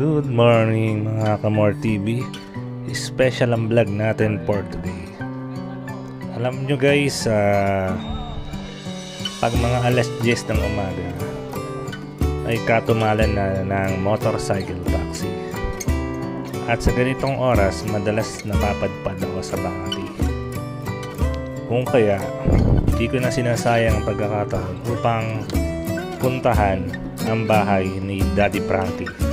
Good morning mga Kamor TV Special ang vlog natin for today. Alam nyo guys ah, Pag mga alas 10 ng umaga Ay katumalan na ng motorcycle taxi. At sa ganitong oras Madalas napapadpad ako sa bangati Kung kaya Di ko na sinasayang ang pagkakataon Upang puntahan ang bahay ni Daddy Frankie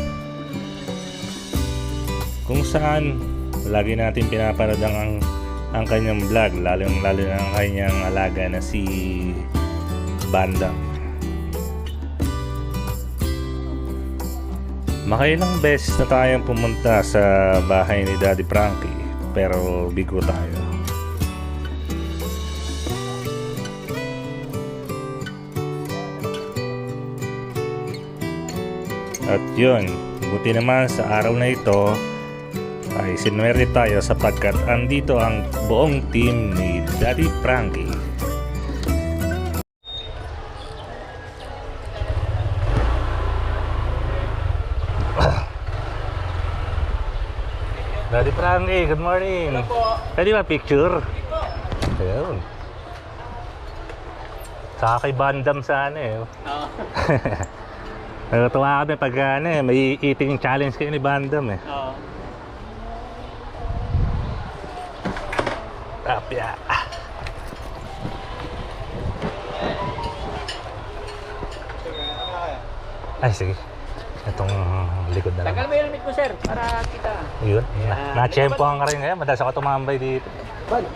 kung saan lagi natin pinaparadang ang ang kanyang vlog lalong lalo na ang kanyang alaga na si Bandang Makailang beses na tayong pumunta sa bahay ni Daddy Frankie pero bigo tayo. At yun, buti naman sa araw na ito ay sinwerte tayo sapagkat andito ang buong team ni Daddy Frankie. Daddy Frankie, good morning. Pwede ba picture? Ayun. Saka kay Bandam sana eh. Natutuwa kami pag ano eh, may eating challenge kayo ni Bandam eh. Oo. Tapya. Ay, sige. Itong likod na lang. Tagal mo yung helmet mo, sir, para kita. Yun. Ah, Na-chempo ang rin ngayon. Madalas ako tumambay dito. Bal.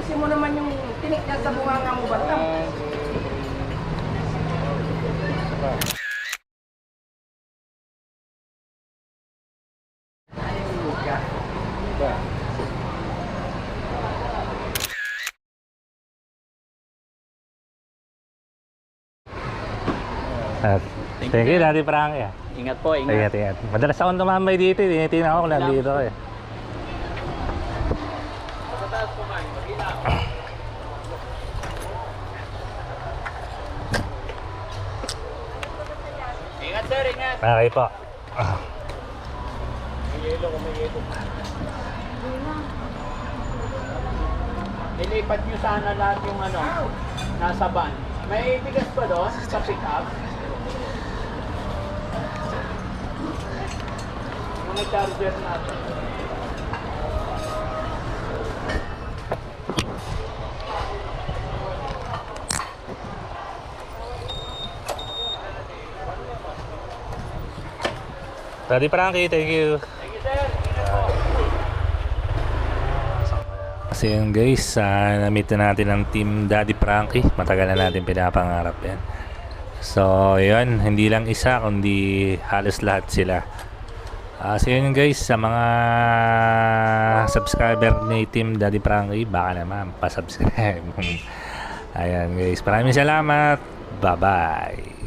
Kasi mo naman yung sa mo bantam. At, Thank thank you, you. Daddy Frankie. ah. Ingat po, ingat. Ingat, ingat. Madalas akong tumambay dito. eh. Tinitingnan ako kung nandito ako eh. Ingat, sir, ingat. Okay po. Ah, Nilipat nyo sana lahat yung ano, nasa van. May bigas pa doon sa pick up. Mga charger natin. Daddy Frankie, thank you. Thank you, sir. Ingat po. Kasi yun guys, uh, na-meet na natin ang team Daddy Frankie. Matagal na natin pinapangarap yan. So, yun, hindi lang isa, kundi halos lahat sila. Ah, so yun guys, sa mga subscriber ni Team Daddy Frankie, baka naman, pa-subscribe. Ayan guys, maraming salamat. Bye-bye.